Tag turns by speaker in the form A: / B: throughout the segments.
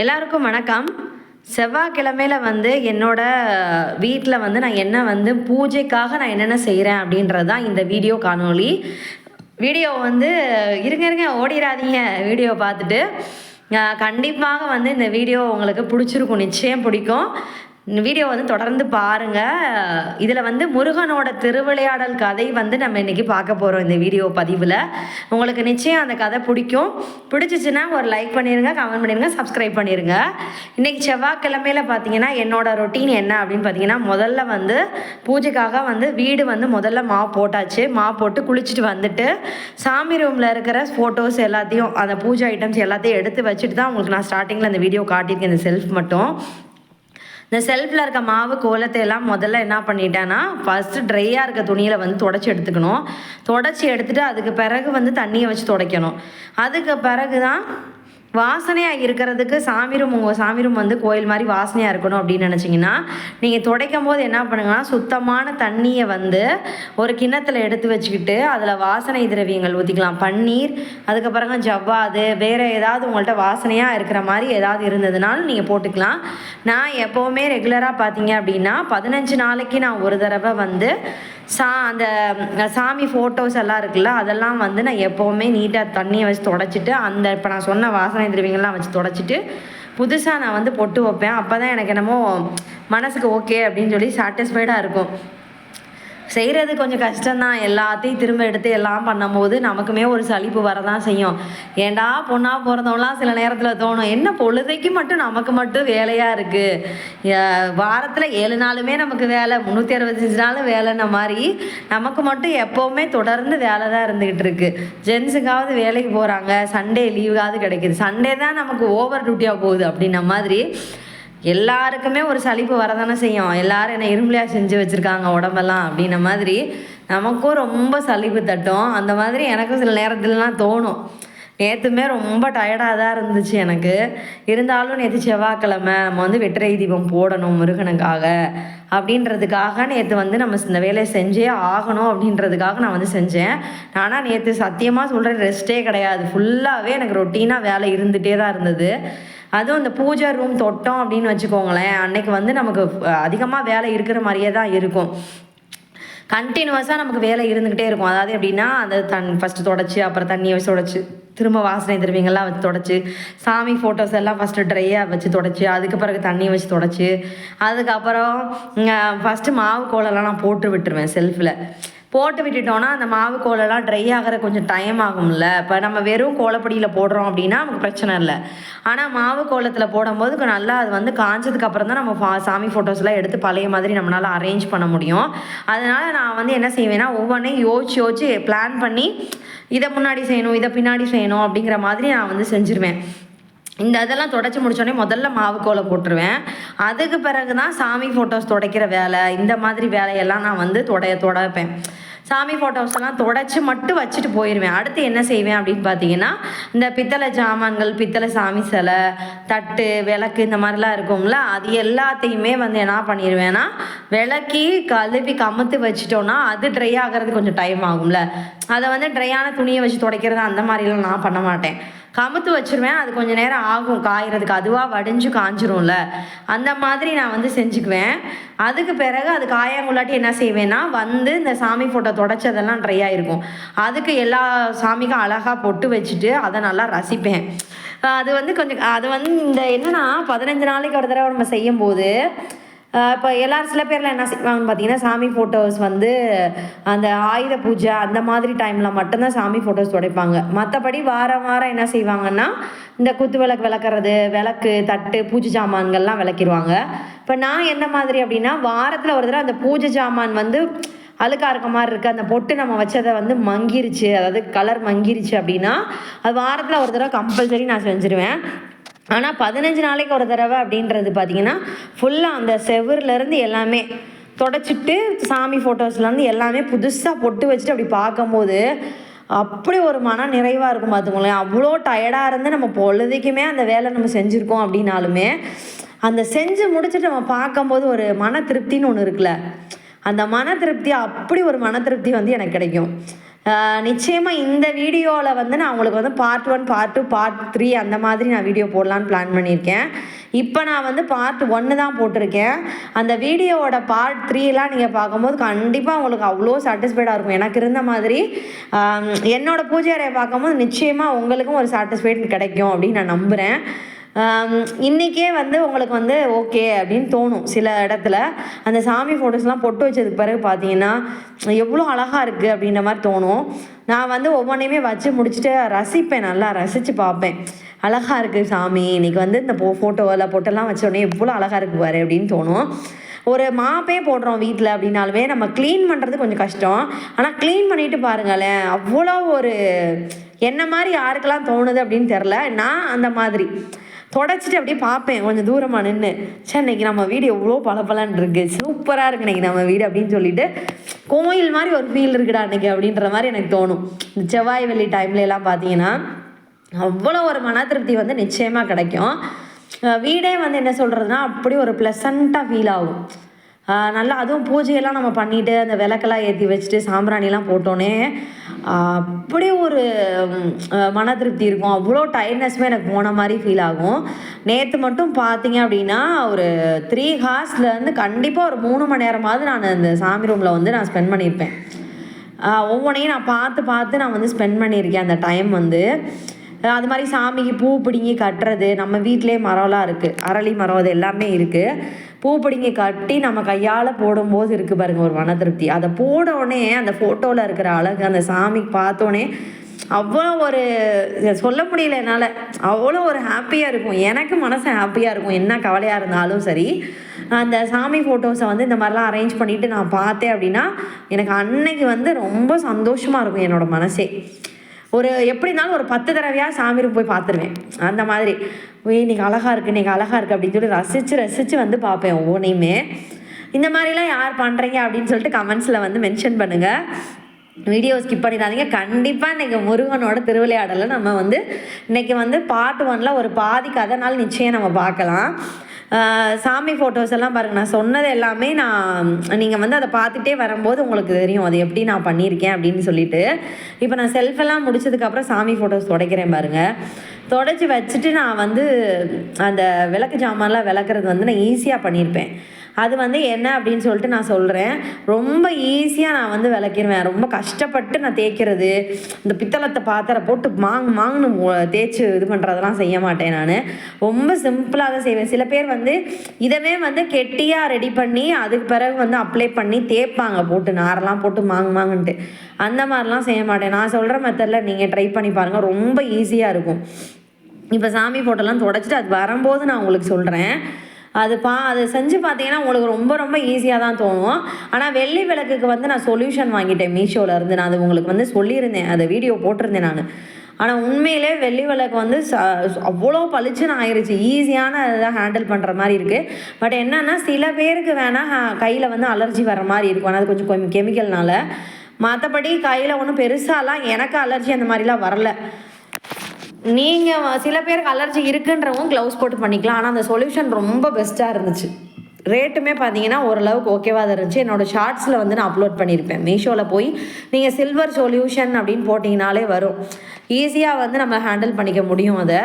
A: எல்லாருக்கும் வணக்கம். செவ்வாய்க்கிழமையில வந்து என்னோட வீட்டில் வந்து நான் என்ன வந்து பூஜைக்காக நான் என்னென்ன செய்கிறேன் அப்படின்றது தான் இந்த வீடியோ காணொளி. வீடியோ வந்து இருங்க இருங்க ஓடிடாதீங்க வீடியோ பார்த்துட்டு கண்டிப்பாக வந்து இந்த வீடியோ உங்களுக்கு பிடிச்சிருக்கும் நிச்சயம் பிடிக்கும். வீடியோ வந்து தொடர்ந்து பாருங்கள் இதில் வந்து முருகனோட திருவிளையாடல் கதை வந்து நம்ம இன்றைக்கி பார்க்க போகிறோம் இந்த வீடியோ பதிவில். உங்களுக்கு நிச்சயம் அந்த கதை பிடிக்கும். பிடிச்சிச்சின்னா ஒரு லைக் பண்ணிடுங்க கமெண்ட் பண்ணிடுங்க சப்ஸ்கிரைப் பண்ணிடுங்க இன்றைக்கி செவ்வாய்க்கிழமையில பார்த்தீங்கன்னா என்னோட ரொட்டீன் என்ன அப்படின்னு பார்த்தீங்கன்னா முதல்ல வந்து பூஜைக்காக வந்து வீடு வந்து முதல்ல மா போட்டாச்சு. மா போட்டு குளிச்சுட்டு வந்துட்டு சாமி ரூமில் இருக்கிற ஃபோட்டோஸ் எல்லாத்தையும் அந்த பூஜை ஐட்டம்ஸ் எல்லாத்தையும் எடுத்து வச்சுட்டு தான் உங்களுக்கு நான் ஸ்டார்டிங்கில் அந்த வீடியோ காட்டியிருக்கேன் இந்த செல்ஃப் மட்டும். இந்த செல்ஃபில் இருக்க மாவு கோலத்தை எல்லாம் முதல்ல என்ன பண்ணிட்டேன்னா ஃபஸ்ட்டு ட்ரையாக இருக்க துணியில் வந்து தொடச்சி எடுத்துக்கணும். தொடச்சி எடுத்துட்டு அதுக்கு பிறகு வந்து தண்ணியை வச்சு துடைக்கணும். அதுக்கு பிறகு தான் வாசனையாக இருக்கிறதுக்கு சாமி ரூம் உங்கள் சாமி ரூம் வந்து கோயில் மாதிரி வாசனையாக இருக்கணும் அப்படின்னு நினச்சிங்கன்னா நீங்கள் துடைக்கும் போது என்ன பண்ணுங்கன்னா சுத்தமான தண்ணியை வந்து ஒரு கிண்ணத்தில் எடுத்து வச்சுக்கிட்டு அதில் வாசனை திரவியங்கள் ஊற்றிக்கலாம் பன்னீர் அதுக்கப்புறங்க ஜவ்வாது வேறு ஏதாவது உங்கள்கிட்ட வாசனையாக இருக்கிற மாதிரி ஏதாவது இருந்ததுனாலும் நீங்கள் போட்டுக்கலாம். நான் எப்போவுமே ரெகுலராக பார்த்தீங்க அப்படின்னா பதினஞ்சு நாளைக்கு நான் ஒரு தடவை வந்து சா அந்த சாமி ஃபோட்டோஸ் எல்லாம் இருக்குல்ல அதெல்லாம் வந்து நான் எப்போவுமே நீட்டாக தண்ணியை வச்சு தொடச்சிட்டு அந்த இப்போ நான் சொன்ன வாசனை திரவியங்கள்லாம் வச்சு தொடச்சிட்டு புதுசாக நான் வந்து பொட்டு வைப்பேன். அப்போ தான் எனக்கு என்னமோ மனசுக்கு ஓகே அப்படின்னு சொல்லி சாட்டிஸ்ஃபைடாக இருக்கும். செய்கிறது கொஞ்சம் கஷ்டம்தான். எல்லாத்தையும் திரும்ப எடுத்து எல்லாம் பண்ணும்போது நமக்குமே ஒரு சலிப்பு வரதான் செய்யும். ஏண்டா பொண்ணாக பிறந்தவங்களாம் சில நேரத்தில் தோணும் என்ன பொழுதைக்கு மட்டும் நமக்கு மட்டும் வேலையாக இருக்குது வாரத்தில் ஏழு நாளுமே நமக்கு வேலை முந்நூற்றி அறுபத்தஞ்சு நாளும் வேலைன்ன மாதிரி நமக்கு மட்டும் எப்போவுமே தொடர்ந்து வேலை தான் இருந்துக்கிட்டு இருக்கு. ஜென்ஸுக்காவது வேலைக்கு போகிறாங்க சண்டே லீவுக்காவது கிடைக்குது. சண்டே தான் நமக்கு ஓவர் டியூட்டியாக போகுது அப்படின்ன மாதிரி எல்லாருக்குமே ஒரு சலிப்பு வரதானே செய்யும். எல்லாரும் என்ன இரும்புலையா செஞ்சு வச்சுருக்காங்க உடம்பெல்லாம் அப்படின்ன மாதிரி நமக்கும் ரொம்ப சலிப்பு தட்டும். அந்த மாதிரி எனக்கும் சில நேரத்துலலாம் தோணும். நேற்றுமே ரொம்ப டயர்டாக தான் இருந்துச்சு எனக்கு. இருந்தாலும் நேற்று செவ்வாய்க்கிழமை நம்ம வந்து வெற்றிலை தீபம் போடணும் முருகனுக்காக அப்படின்றதுக்காக நேற்று வந்து நம்ம இந்த வேலையை செஞ்சே ஆகணும் அப்படின்றதுக்காக நான் வந்து செஞ்சேன். ஆனால் நேற்று சத்தியமாக சொல்கிறேன் ரெஸ்ட்டே கிடையாது. ஃபுல்லாகவே எனக்கு ரொட்டீனாக வேலை இருந்துகிட்டே தான் இருந்தது. அதுவும் இந்த பூஜை ரூம் தொட்டோம் அப்படின்னு வச்சுக்கோங்களேன். அன்னைக்கு வந்து நமக்கு அதிகமாக வேலை இருக்கிற மாதிரியே தான் இருக்கும். கண்டினியூஸாக நமக்கு வேலை இருந்துக்கிட்டே இருக்கும். அதாவது எப்படின்னா அந்த தன் ஃபஸ்ட்டு தொடச்சி அப்புறம் தண்ணியை வச்சு தொடச்சி திரும்ப வாசனை திருவிங்கெல்லாம் வச்சு தொடச்சி சாமி ஃபோட்டோஸ் எல்லாம் ஃபஸ்ட்டு ட்ரையாக வச்சு தொடச்சி அதுக்கு பிறகு தண்ணி வச்சு தொடச்சி அதுக்கப்புறம் ஃபஸ்ட்டு மாவு கோலம்லாம் நான் போட்டு விட்டுருவேன் செல்ஃபில் போட்டு விட்டுட்டோன்னா அந்த மாவு கோலம்லாம் ட்ரை ஆகிற கொஞ்சம் டைம் ஆகும்ல. இப்போ நம்ம வெறும் கோலப்பொடியில் போடுறோம் அப்படின்னா நமக்கு பிரச்சனை இல்லை. ஆனால் மாவு கோலத்தில் போடும்போது நல்லா அது வந்து காஞ்சதுக்கு அப்புறம் தான் நம்ம ஃபா- சாமி ஃபோட்டோஸ்லாம் எடுத்து பழைய மாதிரி நம்மளால் அரேஞ்ச் பண்ண முடியும். அதனால் நான் வந்து என்ன செய்வேன்னா ஒவ்வொன்றையும் யோசிச்சு யோசிச்சு பிளான் பண்ணி இதை முன்னாடி செய்யணும் இதை பின்னாடி செய்யணும் அப்படிங்கிற மாதிரி நான் வந்து செஞ்சுருவேன். இந்த இதெல்லாம் தொடச்சி முடிச்சோடனே முதல்ல மாவு கோலம் போட்டுருவேன். அதுக்கு பிறகு தான் சாமி ஃபோட்டோஸ் துடைக்கிற வேலை இந்த மாதிரி வேலையெல்லாம் நான் வந்து தொடைய தொடப்பேன் சாமி ஃபோட்டோஸ் எல்லாம் தொடச்சி மட்டும் வச்சுட்டு போயிடுவேன் அடுத்து என்ன செய்வேன் அப்படின்னு பார்த்தீங்கன்னா இந்த பித்தளை ஜாமான்கள் பித்தளை சாமி சிலை தட்டு விளக்கு இந்த மாதிரிலாம் இருக்கும்ல அது எல்லாத்தையுமே வந்து என்ன பண்ணிடுவேன்னா விளக்கி கழுவி கமுத்து வச்சிட்டோன்னா அது ட்ரை ஆகிறது கொஞ்சம் டைம் ஆகும்ல. அதை வந்து ட்ரையான துணியை வச்சு துடைக்கிறது அந்த மாதிரிலாம் நான் பண்ண மாட்டேன். கமுத்து வச்சுருவேன் அது கொஞ்சம் நேரம் ஆகும் காயறதுக்கு. அதுவாக வடிஞ்சு காஞ்சிரும்ல. அந்த மாதிரி நான் வந்து செஞ்சுக்குவேன். அதுக்கு பிறகு அது காயாங்குள்ளாட்டி என்ன செய்வேன்னா வந்து இந்த சாமி ஃபோட்டோ தொடச்சதெல்லாம் ட்ரை ஆகிருக்கும் அதுக்கு எல்லா சாமிக்கும் அழகாக பொட்டு வச்சுட்டு அதை நல்லா ரசிப்பேன். அது வந்து கொஞ்சம் அது வந்து இந்த என்னன்னா பதினஞ்சு நாளைக்கு ஒரு தடவை நம்ம செய்யும்போது இப்போ எல்லாரும் சில பேர்லாம் என்ன செய்வாங்கன்னு பார்த்தீங்கன்னா சாமி ஃபோட்டோஸ் வந்து அந்த ஆயுத பூஜை அந்த மாதிரி டைமில் மட்டும்தான் சாமி ஃபோட்டோஸ் துடைப்பாங்க. மற்றபடி வாரம் வாரம் என்ன செய்வாங்கன்னா இந்த குத்து விளக்கு விளக்குறது விளக்கு தட்டு பூஜை சாமான்கள்லாம் விளக்கிடுவாங்க. இப்போ நான் என்ன மாதிரி அப்படின்னா வாரத்தில் ஒரு தடவை அந்த பூஜை சாமான் வந்து அழுக்கா இருக்க மாதிரி இருக்குது அந்த பொட்டு நம்ம வச்சதை வந்து மங்கிருச்சு. அதாவது கலர் மங்கிருச்சு அப்படின்னா அது வாரத்தில் ஒரு தடவை கம்பல்சரி நான் செஞ்சுருவேன். ஆனால் பதினஞ்சு நாளைக்கு ஒரு தடவை அப்படின்றது பார்த்தீங்கன்னா ஃபுல்லாக அந்த செவுர்லேருந்து எல்லாமே தொடச்சிட்டு சாமி ஃபோட்டோஸ்லேருந்து எல்லாமே புதுசாக பொட்டு வச்சுட்டு அப்படி பார்க்கும்போது அப்படி ஒரு மன நிறைவாக இருக்கும் பார்த்துக்கோங்களேன். அவ்வளோ டயர்டாக இருந்து நம்ம பொழுதுக்குமே அந்த வேலை நம்ம செஞ்சுருக்கோம் அப்படின்னாலுமே அந்த செஞ்சு முடிச்சுட்டு நம்ம பார்க்கும்போது ஒரு மன திருப்தின்னு ஒன்று இருக்குல்ல. அந்த மன திருப்தி அப்படி ஒரு மன திருப்தி வந்து எனக்கு கிடைக்கும். நிச்சயமாக இந்த வீடியோவில் வந்து நான் உங்களுக்கு வந்து part one part two part three அந்த மாதிரி நான் வீடியோ போடலான்னு பிளான் பண்ணியிருக்கேன். இப்போ நான் வந்து பார்ட் ஒன்று தான் போட்டிருக்கேன். அந்த வீடியோவோட பார்ட் த்ரீலாம் நீங்கள் பார்க்கும்போது கண்டிப்பாக உங்களுக்கு அவ்வளோ சாட்டிஸ்ஃபைடாக இருக்கும். எனக்கு இருந்த மாதிரி என்னோடய பூஜை அறையை பார்க்கும்போது நிச்சயமாக உங்களுக்கும் ஒரு சாட்டிஸ்ஃபைட் கிடைக்கும் அப்படின்னு நான் நம்புகிறேன் இன்றைக்கே வந்து உங்களுக்கு வந்து ஓகே அப்படின்னு தோணும் சில இடத்துல. அந்த சாமி ஃபோட்டோஸ்லாம் பொட்டு வச்சதுக்கு பிறகு பார்த்தீங்கன்னா எவ்வளோ அழகாக இருக்குது அப்படின்ற மாதிரி தோணும். நான் வந்து ஒவ்வொன்றையுமே வச்சு முடிச்சுட்டு ரசிப்பேன் நல்லா ரசித்து பார்ப்பேன். அழகாக இருக்குது சாமி இன்றைக்கி வந்து இந்த போ ஃபோட்டோவில் பொட்டெல்லாம் வச்சோடனே எவ்வளோ அழகாக இருக்கு பாரு அப்படின்னு தோணும். ஒரு மாப்பே போடுறோம் வீட்டில் அப்படின்னாலுமே நம்ம க்ளீன் பண்ணுறது கொஞ்சம் கஷ்டம். ஆனால் க்ளீன் பண்ணிட்டு பாருங்களேன் அவ்வளோ ஒரு என்ன மாதிரி யாருக்கெல்லாம் தோணுது அப்படின்னு தெரில நான் அந்த மாதிரி. தொடச்சிட்டு அப்படியே பார்ப்பேன். கொஞ்சம் தூரமாக நின்று சே இன்னைக்கு நம்ம வீடு எவ்வளோ பளபளன்னு இருக்கு. சூப்பராக இருக்கு இன்னைக்கு நம்ம வீடு அப்படின்னு சொல்லிட்டு கோயில் மாதிரி ஒரு ஃபீல் இருக்குடா அன்றைக்கி அப்படின்ற மாதிரி எனக்கு தோணும். இந்த செவ்வாய் வெள்ளி டைம்ல எல்லாம் பார்த்தீங்கன்னா அவ்வளோ ஒரு மன திருப்தி வந்து நிச்சயமாக கிடைக்கும். வீடே வந்து என்ன சொல்கிறதுனா அப்படி ஒரு ப்ளசண்ட்டாக ஃபீல் ஆகும். நல்லா அதுவும் பூஜையெல்லாம் நம்ம பண்ணிட்டு அந்த விளக்கெல்லாம் ஏற்றி வச்சுட்டு சாம்பிராணிலாம் போட்டோன்னே அப்படியே ஒரு மன திருப்தி இருக்கும். அவ்வளோ டயர்ட்னஸ்மே எனக்கு போன மாதிரி ஃபீல் ஆகும். நேற்று மட்டும் பார்த்தீங்க அப்படின்னா ஒரு த்ரீ ஹார்ஸ்லேருந்து கண்டிப்பாக ஒரு மூணு மணி நேரமாவது நான் அந்த சாமி ரூமில் வந்து நான் ஸ்பெண்ட் பண்ணியிருப்பேன். ஒவ்வொன்றையும் நான் பார்த்து பார்த்து நான் வந்து ஸ்பெண்ட் பண்ணியிருக்கேன் அந்த டைம் வந்து. அது மாதிரி சாமிக்கு பூ பிடுங்கி கட்டுறது நம்ம வீட்டிலே மரம்லாம் இருக்குது அரளி மரம் அது எல்லாமே இருக்குது பூ கட்டி நம்ம கையால் போடும்போது இருக்குது பாருங்கள் ஒரு மன திருப்தி அதை போட உடனே அந்த ஃபோட்டோவில் இருக்கிற அழகு அந்த சாமிக்கு பார்த்தோன்னே அவ்வளோ ஒரு சொல்ல முடியல என்னால். அவ்வளோ ஒரு ஹாப்பியாக இருக்கும். எனக்கு மனசு ஹாப்பியாக இருக்கும். என்ன கவலையாக இருந்தாலும் சரி. அந்த சாமி ஃபோட்டோஸை வந்து இந்த மாதிரிலாம் அரேஞ்ச் பண்ணிவிட்டு நான் பார்த்தேன் அப்படின்னா எனக்கு அன்னைக்கு வந்து ரொம்ப சந்தோஷமாக இருக்கும் என்னோடய மனசே. ஒரு எப்படி இருந்தாலும் ஒரு பத்து தடவையாக சாமி போய் பார்த்துருவேன். அந்த மாதிரி. "உய், இன்னைக்கு அழகாக இருக்குது நீங்கள் அழகாக இருக்குது அப்படின்னு சொல்லி ரசித்து ரசித்து வந்து பார்ப்பேன் ஒவ்வொன்றையுமே. இந்த மாதிரிலாம் யார் பண்ணுறீங்க அப்படின்னு சொல்லிட்டு கமெண்ட்ஸில் வந்து மென்ஷன் பண்ணுங்கள் வீடியோ ஸ்கிப் பண்ணிடாதீங்க. கண்டிப்பாக இன்றைக்கி முருகனோட திருவிளையாடலை நம்ம வந்து இன்றைக்கி வந்து பார்ட் ஒனில் ஒரு பாதி கதைனால நிச்சயம் நம்ம பார்க்கலாம். சாமி ஃபோட்டோஸ் எல்லாம் பாருங்கள் நான் சொன்னது எல்லாமே நான் நீங்கள் வந்து அதை பார்த்துட்டே வரும்போது உங்களுக்கு தெரியும். அது எப்படி நான் பண்ணியிருக்கேன் அப்படின்னு சொல்லிட்டு. இப்போ நான் செல்ஃபெல்லாம் முடிச்சதுக்கப்புறம் சாமி ஃபோட்டோஸ் துடைக்கிறேன் பாருங்கள் தொடச்சி வச்சுட்டு நான் வந்து அந்த விளக்கு ஜாமான்லாம் விளக்குறது வந்து நான் ஈஸியாக பண்ணியிருப்பேன். அது வந்து என்ன அப்படின்னு சொல்லிட்டு நான் சொல்கிறேன் ரொம்ப ஈஸியாக நான் வந்து விளக்கிடுவேன் ரொம்ப கஷ்டப்பட்டு நான் தேய்க்கிறது. இந்த பித்தளத்தை பாத்திரம் போட்டு மாங் மாங்னு தேய்ச்சி இது பண்ணுறதெல்லாம் செய்ய மாட்டேன் நான். ரொம்ப சிம்பிளாக தான் செய்வேன். சில பேர் வந்து இதவே வந்து கெட்டியாக ரெடி பண்ணி அதுக்கு பிறகு வந்து அப்ளை பண்ணி தேய்ப்பாங்க. போட்டு நாரெல்லாம் போட்டு மாங் மாங்கன்ட்டு. அந்த மாதிரிலாம் செய்ய மாட்டேன். நான் சொல்கிற மெத்தடில் நீங்கள் ட்ரை பண்ணி பாருங்கள் ரொம்ப ஈஸியாக இருக்கும். இப்போ சாமி ஃபோட்டோலாம் தொடச்சிட்டு அது வரும்போது நான் உங்களுக்கு சொல்கிறேன் அது பா அது செஞ்சு பார்த்தீங்கன்னா உங்களுக்கு ரொம்ப ரொம்ப ஈஸியாக தான் தோணும். ஆனால் வெள்ளி விளக்குக்கு வந்து நான் சொல்யூஷன் வாங்கிட்டேன் மீஷோவிலேருந்து நான் அது உங்களுக்கு வந்து சொல்லியிருந்தேன். அதை வீடியோ போட்டிருந்தேன் நான். ஆனால் உண்மையிலே வெள்ளி விளக்கு வந்து ச அவ்வளோ பளிச்சுன்னு ஆயிடுச்சு ஈஸியான இதாக ஹேண்டில் பண்ணுற மாதிரி இருக்குது பட் என்னென்னா சில பேருக்கு வேணால் கையில் வந்து அலர்ஜி வர மாதிரி இருக்கும். ஆனால் அது கொஞ்சம் கொஞ்சம் கெமிக்கல்னால மற்றபடி கையில் ஒன்றும் பெருசாலாம் எனக்கு அலர்ஜி அந்த மாதிரிலாம் வரல. நீங்கள் சில பேருக்கு அலர்ஜி இருக்குன்றவங்க க்ளவுஸ் போட்டு பண்ணிக்கலாம். ஆனால் அந்த சொல்யூஷன் ரொம்ப பெஸ்ட்டாக இருந்துச்சு. ரேட்டுமே பார்த்தீங்கன்னா ஓரளவுக்கு ஓகேவாக தான் இருந்துச்சு. என்னோடய ஷார்ட்ஸில் வந்து நான் அப்லோட் பண்ணியிருப்பேன் மீஷோவில் போய் நீங்கள் சில்வர் சொல்யூஷன் அப்படின்னு போட்டிங்கனாலே வரும். ஈஸியாக வந்து நம்ம ஹேண்டில் பண்ணிக்க முடியும் அதை.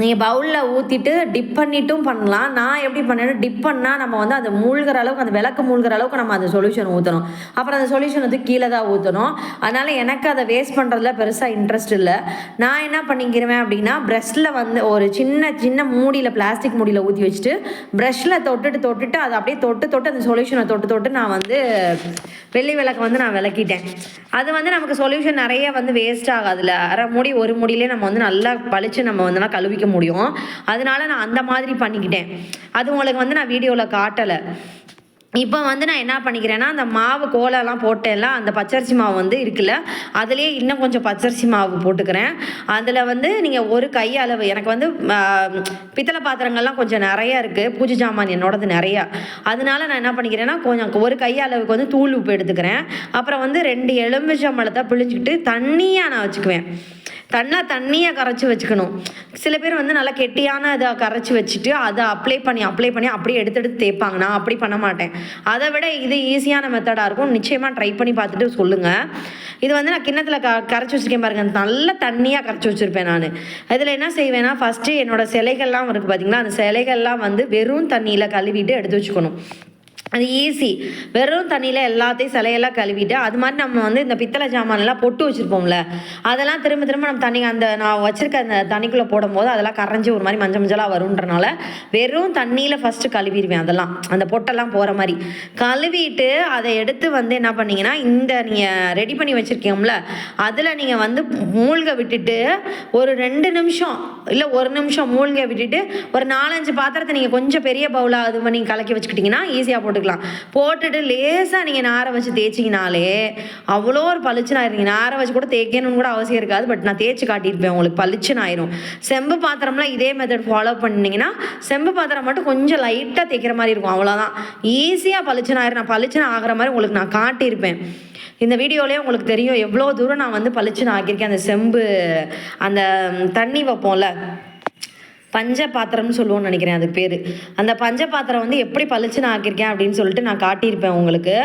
A: நீங்கள் பவுலில் ஊற்றிட்டு டிப் பண்ணிட்டும் பண்ணலாம். நான் எப்படி பண்ணேன்னா டிப் பண்ணால் நம்ம வந்து அது மூழ்கிற அளவுக்கு அந்த விளக்கு மூழ்கிற அளவுக்கு நம்ம அந்த சொல்யூஷன் ஊற்றணும் அப்புறம் அந்த சொல்யூஷன் வந்து கீழே தான் ஊற்றணும் அதனால் எனக்கு அதை வேஸ்ட் பண்ணுறதுல பெருசாக இன்ட்ரெஸ்ட் இல்லை. நான் என்ன பண்ணிக்கிறேன் அப்படின்னா ப்ரெஷ்ஷில் வந்து ஒரு சின்ன சின்ன மூடியில் பிளாஸ்டிக் மூடியில் ஊற்றி வச்சுட்டு ப்ரெஷ்ஷில் தொட்டுட்டு தொட்டுட்டு அதை அப்படியே தொட்டு தொட்டு அந்த சொல்யூஷனை தொட்டு தொட்டு நான் வந்து வெள்ளி விளக்கு வந்து நான் விளக்கிட்டேன். அது வந்து நமக்கு சொல்யூஷன் நிறைய வந்து வேஸ்ட் ஆகாதுல்ல. அரை மூடி ஒரு மூடியிலே நம்ம வந்து நல்லா பளிச்சு நம்ம வந்து நல்லா கழுவிக்க முடியும். அதனால நான் அந்த மாதிரி பண்ணிக்கிட்டேன். அது உங்களுக்கு வந்து நான் வீடியோவில் காட்டலை. இப்போ வந்து நான் என்ன பண்ணிக்கிறேன்னா அந்த மாவு கோலம்லாம் போட்டேன்ல அந்த பச்சரிசி மாவு வந்து இருக்குல்ல அதுலேயே இன்னும் கொஞ்சம் பச்சரிசி மாவு போட்டுக்கிறேன். அதில் வந்து நீங்கள் ஒரு கை அளவு எனக்கு வந்து பித்தளை பாத்திரங்கள்லாம் கொஞ்சம் நிறைய இருக்குது பூஜை ஜாமான் என்னோடது நிறையா. அதனால நான் என்ன பண்ணிக்கிறேன்னா கொஞ்சம் ஒரு கை அளவுக்கு வந்து தூள் உப்பு எடுத்துக்கிறேன். அப்புறம் வந்து ரெண்டு எலுமிச்சம்பழத்தை பிழிஞ்சிக்கிட்டு தண்ணியாக நான் வச்சுக்குவேன். தன்னா தண்ணியை கரைச்சி வச்சுக்கணும். சில பேர் வந்து நல்லா கெட்டியான இதை கரைச்சி வச்சுட்டு அதை அப்ளை பண்ணி அப்ளை பண்ணி அப்படியே எடுத்து எடுத்து தேய்ப்பாங்க. நான் அப்படி பண்ண மாட்டேன். அதை விட இது ஈஸியான மெத்தடாக இருக்கும். நிச்சயமாக ட்ரை பண்ணி பார்த்துட்டு சொல்லுங்கள் இது வந்து நான் கிண்ணத்தில் க கரைச்சி வச்சுருக்கேன் பாருங்க. நல்ல தண்ணியாக கரைச்சி வச்சுருப்பேன் நான். அதில் என்ன செய்வேன்னா ஃபஸ்ட்டு என்னோடய சிலைகள்லாம் இருக்குது பார்த்தீங்களா அந்த சிலைகள்லாம் வந்து வெறும் தண்ணியில் கழுவிட்டு எடுத்து வச்சுக்கணும். அது ஈஸி வெறும் தண்ணியில் எல்லாத்தையும் சிலையெல்லாம் கழுவிட்டு அது மாதிரி நம்ம வந்து இந்த பித்தளை சாமான்லாம் பொட்டு வச்சுருப்போம்ல அதெல்லாம் திரும்ப திரும்ப நம்ம தண்ணி அந்த நான் வச்சுருக்க அந்த தண்ணிக்குள்ளே போடும்போது அதெல்லாம் கரைஞ்சி ஒரு மாதிரி மஞ்சள் மஞ்சளாக வருன்றனால வெறும் தண்ணியில் ஃபஸ்ட்டு கழுவிடுவேன் அதெல்லாம் அந்த பொட்டெல்லாம் போகிற மாதிரி. கழுவிட்டு அதை எடுத்து வந்து என்ன பண்ணீங்கன்னா இந்த நீங்கள் ரெடி பண்ணி வச்சுருக்கீங்கள அதில் நீங்கள் வந்து மூழ்க விட்டுட்டு ஒரு ரெண்டு நிமிஷம் இல்லை ஒரு நிமிஷம் மூழ்க விட்டுட்டு ஒரு நாலஞ்சு பாத்திரத்தை நீங்கள் கொஞ்சம் பெரிய பவுலாக அது பண்ணி கலக்கி வச்சுக்கிட்டிங்கன்னா ஈஸியாக போட்டு போட்டுக்கலாம் போட்டுட்டு லேசாக நீங்கள் நாரை வச்சு தேய்ச்சிங்கனாலே அவ்வளோ ஒரு பளிச்சுன்னு ஆயிருங்க நாரை வச்சு கூட தேய்க்கணும்னு கூட அவசியம் இருக்காது. பட் நான் தேய்ச்சி காட்டியிருப்பேன். உங்களுக்கு பளிச்சுன்னு ஆயிரும். செம்பு பாத்திரம்லாம் இதே மெத்தட் ஃபாலோ பண்ணிங்கன்னா செம்பு பாத்திரம் மட்டும் கொஞ்சம் லைட்டாக தேய்க்கிற மாதிரி இருக்கும். அவ்வளோதான் ஈஸியாக பளிச்சுன்னு ஆயிரும். நான் பளிச்சுன்னு ஆகிற மாதிரி உங்களுக்கு நான் காட்டியிருப்பேன். இந்த வீடியோலேயே உங்களுக்கு தெரியும். எவ்வளோ தூரம் நான் வந்து பளிச்சுன்னு ஆக்கியிருக்கேன். அந்த செம்பு அந்த தண்ணி வைப்போம்ல. பஞ்ச பாத்திரம்னு சொல்லுவோம்னு நினைக்கிறேன் அது பேர். அந்த பஞ்ச பாத்திரம் வந்து எப்படி பளிச்சு நான் ஆக்கியிருக்கேன் அப்படின்னு சொல்லிட்டு நான் காட்டியிருப்பேன் உங்களுக்கு.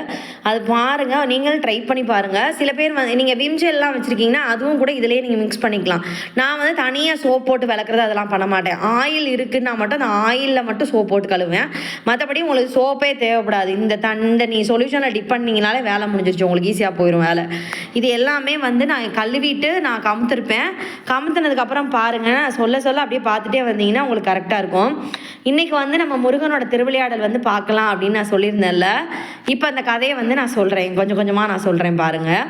A: அது பாருங்கள் நீங்களும் ட்ரை பண்ணி பாருங்கள் சில பேர் வந்து நீங்கள் விம்ஜெல்லாம் வச்சுருக்கீங்கன்னா அதுவும் கூட இதிலேயே நீங்கள் மிக்ஸ் பண்ணிக்கலாம். நான் வந்து தனியாக சோப் போட்டு விளக்குறது அதெல்லாம் பண்ண மாட்டேன். ஆயில் இருக்குன்னா மட்டும் அந்த ஆயிலில் மட்டும் சோப் போட்டு கழுவேன் மற்றபடி உங்களுக்கு சோப்பே தேவைப்படாது. இந்த தண்டை நீ சொல்யூஷனில் டிப் பண்ணிங்கனாலே வேலை முடிஞ்சிருச்சு. உங்களுக்கு ஈஸியாக போயிடும் வேலை. இது எல்லாமே வந்து நான் கழுவிட்டு நான் கமுத்திருப்பேன். கமுத்துனதுக்கப்புறம் பாருங்கள் நான் சொல்ல சொல்ல அப்படியே பார்த்துட்டே வந்தீங்கன்னா உங்களுக்கு கரெக்டாக இருக்கும். இன்றைக்கி வந்து நம்ம முருகனோட திருவிளையாடல் வந்து பார்க்கலாம் அப்படின்னு நான் சொல்லியிருந்தேன்ல. இப்போ அந்த கதையை வந்து நான் சொல்கிறேன் கொஞ்சம் கொஞ்சமாக நான் சொல்கிறேன் பாருங்கள்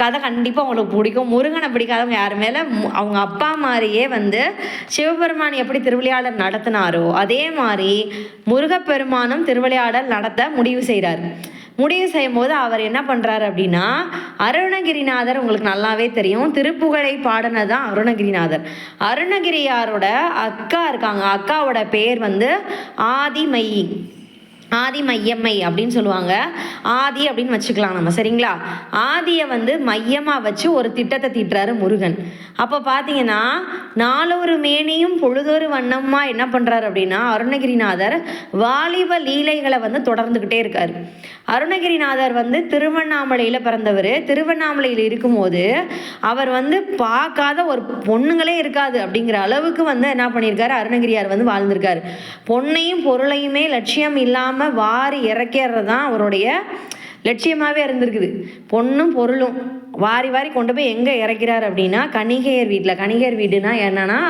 A: கதை கண்டிப்பாக உங்களுக்கு பிடிக்கும். முருகனை பிடிக்காதவங்க யார் மேலே? அவங்க அப்பா மாதிரியே வந்து சிவபெருமான் எப்படி திருவிளையாடல் நடத்தினாரோ அதே மாதிரி முருகப்பெருமானும் திருவிளையாடல் நடத்த முடிவு செய்கிறார் முடிவு செய்யும் போது அவர் என்ன பண்ணுறாரு அப்படின்னா அருணகிரிநாதர் உங்களுக்கு நல்லாவே தெரியும். திருப்புகழை பாடினது தான் அருணகிரிநாதர். அருணகிரியாரோட அக்கா இருக்காங்க. அக்காவோட பேர் வந்து ஆதிமயி. ஆதி மையம்மை அப்படின்னு சொல்லுவாங்க. ஆதி அப்படின்னு வச்சுக்கலாம் நம்ம சரிங்களா? ஆதியை வந்து மையமாக வச்சு ஒரு திட்டத்தை தீட்டுறாரு முருகன். அப்போ பார்த்தீங்கன்னா நாலொரு மேனியும் பொழுதொரு வண்ணமாக என்ன பண்ணுறாரு அப்படின்னா அருணகிரிநாதர் வாலிப லீலைகளை வந்து தொடர்ந்துக்கிட்டே இருக்கார். அருணகிரிநாதர் வந்து திருவண்ணாமலையில் பிறந்தவர். திருவண்ணாமலையில் இருக்கும்போது அவர் வந்து பார்க்காத ஒரு பொண்ணுங்களே இருக்காது அப்படிங்கிற அளவுக்கு வந்து என்ன பண்ணியிருக்காரு? அருணகிரியார் வந்து வாழ்ந்திருக்காரு. பொண்ணையும் பொருளையுமே லட்சியம் இல்லாமல் வாரி இறக்கிறது தான் அவருடைய லட்சியமாகவே இருந்திருக்குது. பொண்ணும் பொருளும் வாரி வாரி கொண்டு போய் எங்கே இறக்கிறார் அப்படின்னா கணிகையர் வீட்டில் கணிகையர் வீடுனா என்னன்னா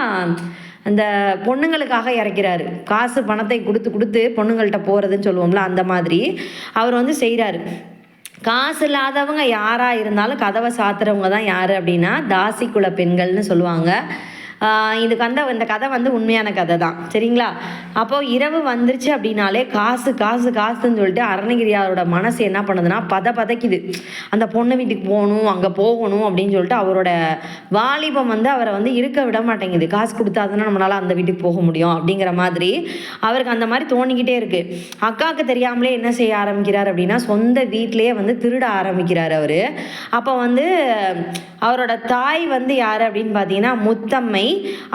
A: அந்த பொண்ணுங்களுக்காக இறக்கிறாரு. காசு பணத்தை கொடுத்து கொடுத்து பொண்ணுங்கள்கிட்ட போகிறதுன்னு சொல்லுவோம்ல அந்த மாதிரி அவர் வந்து செய்கிறாரு காசு இல்லாதவங்க யாராக இருந்தாலும் கதவை சாத்துறவங்க தான் யார் அப்படின்னா தாசி குல பெண்கள்னு சொல்லுவாங்க. இதுக்கு அந்த இந்த கதை வந்து உண்மையான கதை தான் சரிங்களா? அப்போது இரவு வந்துருச்சு அப்படின்னாலே காசு காசு காசுன்னு சொல்லிட்டு அருணகிரியாரோட மனசு என்ன பண்ணுதுன்னா பத பதைக்குது. அந்த பொண்ணு வீட்டுக்கு போகணும் அங்கே போகணும் அப்படின்னு சொல்லிட்டு அவரோட வாலிபம் வந்து அவரை வந்து இருக்க விட மாட்டேங்குது. காசு கொடுத்தாதானே நம்மளால் அந்த வீட்டுக்கு போக முடியும் அப்படிங்கிற மாதிரி அவருக்கு அந்த மாதிரி தோணிக்கிட்டே இருக்குது அக்காவுக்கு தெரியாமலே என்ன செய்ய ஆரம்பிக்கிறார் அப்படின்னா சொந்த வீட்டிலேயே வந்து திருட ஆரம்பிக்கிறார் அவர். அப்போ வந்து அவரோட தாய் வந்து யார் அப்படின்னு பார்த்தீங்கன்னா முத்தம்மை.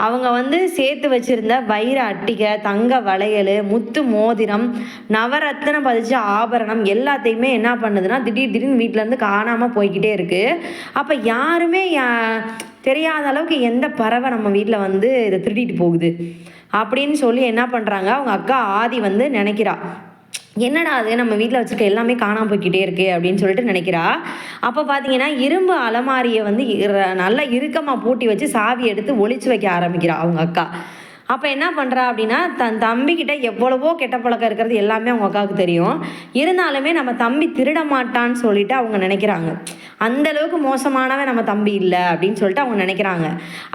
A: அவங்க வந்து சேர்த்து வச்சிருந்த வைர அட்டிகை தங்க வளையல் முத்து மோதிரம் நவரத்தினம் பதிச்ச ஆபரணம் எல்லாத்தையுமே என்ன பண்ணுதுன்னா திடீர் திடீர்னு வீட்டிலேருந்து காணாமல் போய்கிட்டே இருக்குது அப்போ யாருமே தெரியாத அளவுக்கு எந்த பறவை நம்ம வீட்டில் வந்து இதை திருடிட்டு போகுது? அப்படின்னு சொல்லி என்ன பண்ணுறாங்க அவங்க அக்கா ஆதி வந்து நினைக்கிறா. என்னடா அது? நம்ம வீட்டில் வச்சுருக்க எல்லாமே காணாமல் போய்கிட்டே இருக்குது அப்படின்னு சொல்லிட்டு நினைக்கிறா. அப்போ பார்த்தீங்கன்னா இரும்பு அலமாரியை வந்து நல்லா இறுக்கமாக பூட்டி வச்சு சாவி எடுத்து ஒழிச்சு வைக்க ஆரம்பிக்கிறா அவங்க அக்கா. அப்போ என்ன பண்ணுறா அப்படின்னா தன் தம்பிக்கிட்ட எவ்வளவோ கெட்ட பழக்கம் இருக்கிறது எல்லாமே அவங்க அக்காவுக்கு தெரியும். இருந்தாலுமே நம்ம தம்பி திருட மாட்டான்னு சொல்லிட்டு அவங்க நினைக்கிறாங்க. அந்த அளவுக்கு மோசமானவன் நம்ம தம்பி இல்லை அப்படின்னு சொல்லிட்டு அவங்க நினைக்கிறாங்க.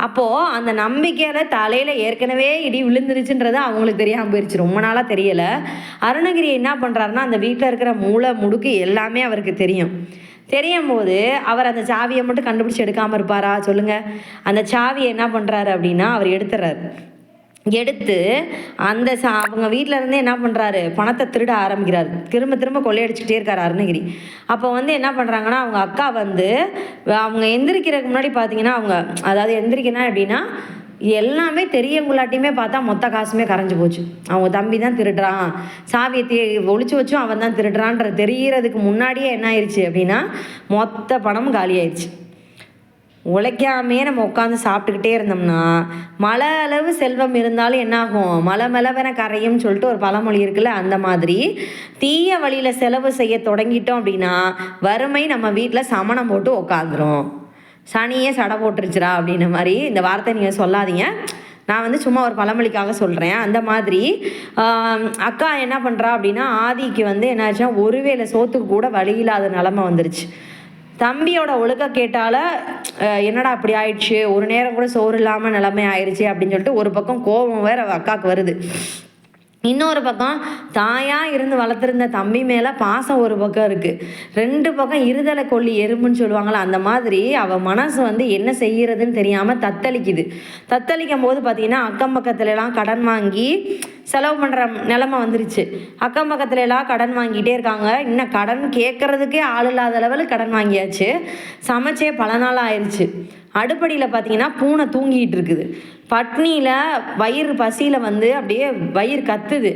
A: அப்போது அந்த நம்பிக்கையில் தலையில் ஏற்கனவே இடி விழுந்துருச்சுன்றது அவங்களுக்கு தெரியாமல் போயிடுச்சு ரொம்ப நாளாக தெரியலை. அருணகிரி என்ன பண்ணுறாருன்னா அந்த வீட்டில் இருக்கிற மூளை முடுக்கு எல்லாமே அவருக்கு தெரியும். தெரியும் போது அவர் அந்த சாவியை மட்டும் கண்டுபிடிச்சி எடுக்காமல் இருப்பாரா? சொல்லுங்கள் அந்த சாவியை என்ன பண்ணுறாரு அப்படின்னா அவர் எடுத்துறாரு எடுத்து அந்த சா அவங்க வீட்டில் இருந்தே என்ன பண்ணுறாரு பணத்தை திருட ஆரம்பிக்கிறார். திரும்ப திரும்ப கொள்ளையடிச்சுக்கிட்டே இருக்கார் அருணகிரி. அப்போ வந்து என்ன பண்ணுறாங்கன்னா அவங்க அக்கா வந்து அவங்க எந்திரிக்கிறதுக்கு முன்னாடி பார்த்தீங்கன்னா அவங்க அதாவது எந்திரிக்கணும் எப்படின்னா எல்லாமே தெரியவங்களாட்டியுமே பார்த்தா மொத்த காசுமே கரைஞ்சு போச்சு. அவங்க தம்பி தான் திருடுறான். சாவியை தே ஒழிச்சு வச்சும் அவன் தான் திருடுறான்ற தெரியறதுக்கு முன்னாடியே என்ன ஆயிடுச்சு அப்படின்னா மொத்த பணமும் காலி ஆயிடுச்சு உழைக்காமே நம்ம உட்காந்து சாப்பிட்டுக்கிட்டே இருந்தோம்னா மழை அளவு செல்வம் இருந்தாலும் என்னாகும்? மலை மலவென கரையும்னு சொல்லிட்டு ஒரு பழமொழி இருக்குல்ல அந்த மாதிரி. தீய வழியில் செலவு செய்ய தொடங்கிட்டோம் அப்படின்னா வறுமை நம்ம வீட்டில் சமணம் போட்டு உக்காந்துரும். சனியே சடை போட்டுருச்சுரா அப்படின்ன மாதிரி இந்த வார்த்தை நீங்கள் சொல்லாதீங்க. நான் வந்து சும்மா ஒரு பழமொழிக்காக சொல்கிறேன் அந்த மாதிரி அக்கா என்ன பண்ணுறா அப்படின்னா ஆதிக்கு வந்து என்னாச்சுன்னா ஒருவேளை சோத்துக்கு கூட வழி இல்லாத நிலமை வந்துருச்சு. தம்பியோட ஒழுக்க கேட்டால என்னடா அப்படி ஆயிடுச்சு? ஒரு நேரம் கூட சோறு இல்லாமல் நிலைமை ஆயிடுச்சு அப்படின்னு சொல்லிட்டு ஒரு பக்கம் கோபம் வேற அக்காவுக்கு வருது. இன்னொரு பக்கம் தாயாக இருந்து வளர்த்துருந்த தம்பி மேலே பாசம் ஒரு பக்கம் இருக்குது ரெண்டு பக்கம் இருதலை கொல்லி எறும்புன்னு சொல்லுவாங்கள்ல அந்த மாதிரி அவள் மனசு வந்து என்ன செய்கிறதுன்னு தெரியாமல் தத்தளிக்குது. தத்தளிக்கும் போது பார்த்திங்கன்னா அக்கம் பக்கத்துலலாம் கடன் வாங்கி செலவு பண்ணுற நிலமை வந்துருச்சு. அக்கம் பக்கத்துல எல்லாம் கடன் வாங்கிட்டே இருக்காங்க. இன்னும் கடன் கேட்குறதுக்கே ஆள் இல்லாத லெவலுக்கு கடன் வாங்கியாச்சு. சமைச்சே பல நாள் ஆயிடுச்சு அடுப்படியில் பார்த்தீங்கன்னா பூனை தூங்கிட்டு இருக்குது. பட்னியில் வயிறு பசியில் வந்து அப்படியே வயிறு கத்துது.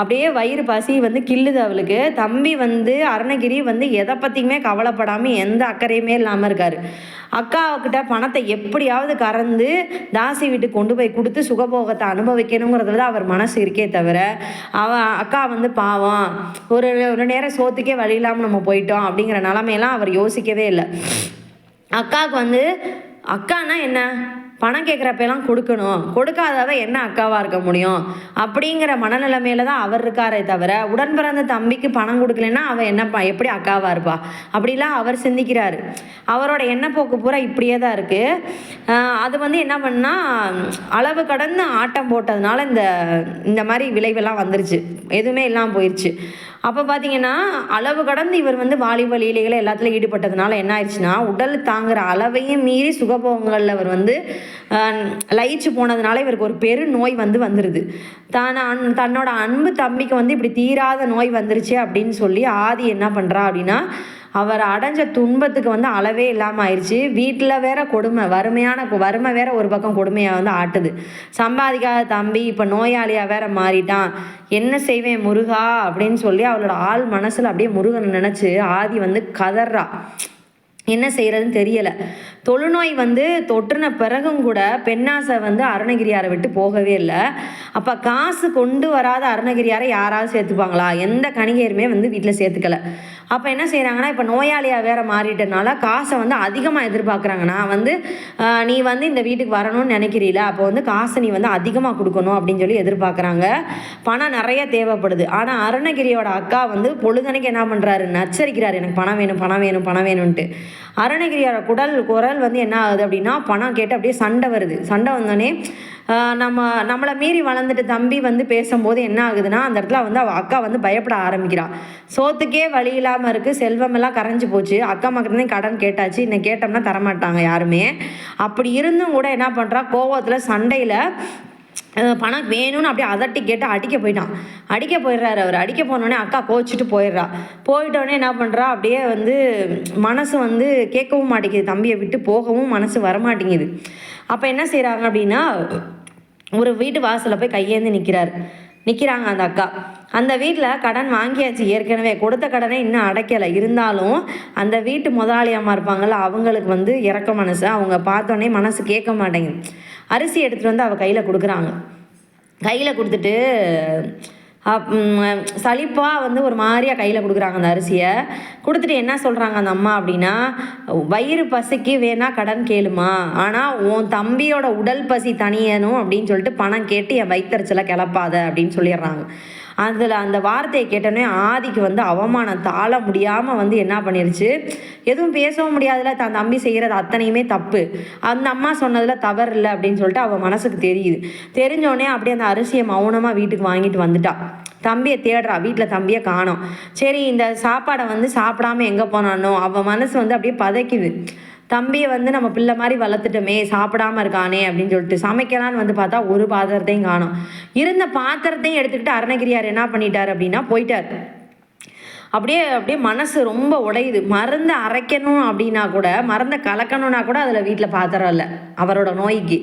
A: அப்படியே வயிறு பசி வந்து கில்லுது அவளுக்கு. தம்பி வந்து அருணகிரி வந்து எதை பற்றியுமே கவலைப்படாமல் எந்த அக்கறையுமே இல்லாமல் இருக்கார். அக்காவுக்கிட்ட பணத்தை எப்படியாவது கறந்து தாசி வீட்டுக்கு கொண்டு போய் கொடுத்து சுகபோகத்தை அனுபவிக்கணுங்கிறதுல தான் அவர் மனசு இருக்கே தவிர அவ அக்கா வந்து பாவம். ஒரு ஒரு நேரம் சோத்துக்கே வழி இல்லாமல் நம்ம போயிட்டோம் அப்படிங்கிற நிலமையெல்லாம் அவர் யோசிக்கவே இல்லை. அக்காவுக்கு வந்து அக்கானா என்ன? பணம் கேட்குறப்பெல்லாம் கொடுக்கணும். கொடுக்காதவ என்ன அக்காவாக இருக்க முடியும்? அப்படிங்கிற மனநிலைமையில தான் அவர் இருக்காரே தவிர உடன் பிறந்த தம்பிக்கு பணம் கொடுக்கலன்னா அவன் என்னப்பா எப்படி அக்காவாக இருப்பா? அப்படிலாம் அவர் சிந்திக்கிறாரு. அவரோட எண்ணப்போக்கு பூரா இப்படியே தான் இருக்குது அது வந்து என்ன பண்ணால் அளவு கடந்து ஆட்டம் போட்டதுனால இந்த இந்த மாதிரி விளைவெல்லாம் வந்துருச்சு. எதுவுமே இல்லாமல் போயிடுச்சு அப்போ பார்த்தீங்கன்னா அளவு கடந்து இவர் வந்து வாலிப லீலைகளை எல்லாத்துலையும் ஈடுபட்டதுனால என்ன ஆயிடுச்சுன்னா உடல் தாங்குற அளவையும் மீறி சுகபோகங்களில் அவர் வந்து லயிச்சு போனதுனால இவருக்கு ஒரு பெரு நோய் வந்து வந்துடுது தான் அன் தன்னோட அன்பு தம்பிக்கு வந்து இப்படி தீராத நோய் வந்துருச்சு அப்படின்னு சொல்லி ஆதி என்ன பண்ணுறா அப்படின்னா அவர் அடைஞ்ச துன்பத்துக்கு வந்து அளவே இல்லாமல் ஆயிடுச்சு வீட்டில் வேற கொடுமை வறுமையான வறுமை வேற ஒரு பக்கம் கொடுமையாக வந்து ஆட்டுது. சம்பாதிக்காத தம்பி இப்போ நோயாளியாக வேற மாறிட்டான். என்ன செய்வேன் முருகா? அப்படின்னு சொல்லி அவளோட ஆள் மனசில் அப்படியே முருகனை நினச்சி ஆதி வந்து கதறா. என்ன செய்யறதுன்னு தெரியலை. தொழுநோய் வந்து தொற்றுன பிறகும் கூட பெண்ணாசை வந்து அருணகிரியாரை விட்டு போகவே இல்லை. அப்போ காசு கொண்டு வராத அருணகிரியாரை யாராவது சேர்த்துப்பாங்களா? எந்த கணிகையருமே வந்து வீட்டில் சேர்த்துக்கல. அப்போ என்ன செய்கிறாங்கன்னா இப்போ நோயாளியாக வேற மாறிட்டனால காசை வந்து அதிகமாக எதிர்பார்க்குறாங்க. நான் வந்து நீ வந்து இந்த வீட்டுக்கு வரணும்னு நினைக்கிறீல அப்போ வந்து காசை நீ வந்து அதிகமாக கொடுக்கணும் அப்படின்னு சொல்லி எதிர்பார்க்குறாங்க. பணம் நிறைய தேவைப்படுது. ஆனால் அருணகிரியோட அக்கா வந்து பொழுதனைக்கு என்ன பண்ணுறாரு நச்சரிக்கிறார். எனக்கு பணம் வேணும் பணம் வேணும் பணம் வேணும்ன்ட்டு. அருணகிரியோட குடல் குரல் வந்து என்ன ஆகுது அப்படின்னா பணம் கேட்டு அப்படியே சண்டை வருது. சண்டை வந்தோடனே நம்ம நம்மளை மீறி வளர்ந்துட்டு தம்பி வந்து பேசும்போது என்ன ஆகுதுன்னா அந்த இடத்துல வந்து அவள் அக்கா வந்து பயப்பட ஆரம்பிக்கிறாள் சோத்துக்கே வழி இல்லாமல் இருக்குது செல்வமெல்லாம் கரைஞ்சி போச்சு. அக்கா மக்கள்தான் கடன் கேட்டாச்சு இன்னும் கேட்டோம்னா தரமாட்டாங்க யாருமே. அப்படி இருந்தும் கூட என்ன பண்ணுறா கோவத்தில் சண்டையில் பணம் வேணும்னு அப்படியே அதட்டி கேட்டு அடிக்க போயிட்டான். அடிக்க போயிடுறாரு அவர். அடிக்க போனோடனே அக்கா கோச்சிட்டு போயிடுறா. போயிட்டோடனே என்ன பண்ணுறா அப்படியே வந்து மனசு வந்து கேட்கவும் மாட்டேங்குது. தம்பியை விட்டு போகவும் மனசு வரமாட்டேங்குது. அப்போ என்ன செய்கிறாங்க அப்படின்னா ஒரு வீட்டு வாசலில் போய் கையேந்து நிற்கிறார் நிற்கிறாங்க அந்த அக்கா. அந்த வீட்டில் கடன் வாங்கியாச்சு. ஏற்கனவே கொடுத்த கடனை இன்னும் அடைக்கலை. இருந்தாலும் அந்த வீட்டு முதலாளியம்மா இருப்பாங்கள்ல அவங்களுக்கு வந்து இறக்க மனசு. அவங்க பார்த்தோன்னே மனசு கேட்க மாட்டேங்குது. அரிசி எடுத்துகிட்டு வந்து அவள் கையில் கொடுக்குறாங்க. கையில் கொடுத்துட்டு சலிப்பாக வந்து ஒரு மாதிரியாக கையில் கொடுக்குறாங்க அந்த அரிசியை. கொடுத்துட்டு என்ன சொல்கிறாங்க அந்த அம்மா அப்படின்னா வயிறு பசிக்கு வேணா கடன் கேளுமா. ஆனால் உன் தம்பியோட உடல் பசி தனியணும் அப்படின்னு சொல்லிட்டு பணம் கேட்டு என் வயிற்றுச்சலை கிளப்பாத அப்படின்னு சொல்லிடுறாங்க. அதில் அந்த வார்த்தையை கேட்டோன்னே ஆதிக்கு வந்து அவமானம் தாழ முடியாமல் வந்து என்ன பண்ணிருச்சு? எதுவும் பேசவும் முடியாதுல. தன் தம்பி செய்கிறது அத்தனையுமே தப்பு. அந்த அம்மா சொன்னதில் தவறு இல்லை அப்படின்னு சொல்லிட்டு அவள் மனசுக்கு தெரியுது. தெரிஞ்சோடனே அப்படியே அந்த அரிசியை மௌனமாக வீட்டுக்கு வாங்கிட்டு வந்துட்டா. தம்பியை தேடுறா. வீட்டில் தம்பியை காணோம். சரி இந்த சாப்பாடை வந்து சாப்பிடாம எங்கே போனானோ? அவள் மனசு வந்து அப்படியே பதைக்குது. தம்பியை வந்து நம்ம பிள்ளை மாதிரி வளர்த்துட்டோமே சாப்பிடாம இருக்கானே அப்படின்னு சொல்லிட்டு சமைக்கலான்னு வந்து பார்த்தா ஒரு பாத்திரத்தையும் காணும். இருந்த பாத்திரத்தையும் எடுத்துக்கிட்டு அருணகிரியார் என்ன பண்ணிட்டார் அப்படின்னா போயிட்டார். அப்படியே அப்படியே மனசு ரொம்ப உடையுது. மருந்தை அரைக்கணும் அப்படின்னா கூட மருந்தை கலக்கணும்னா கூட அதில் வீட்டில் பாத்திரம் இல்லை. அவரோட நோய்க்கு.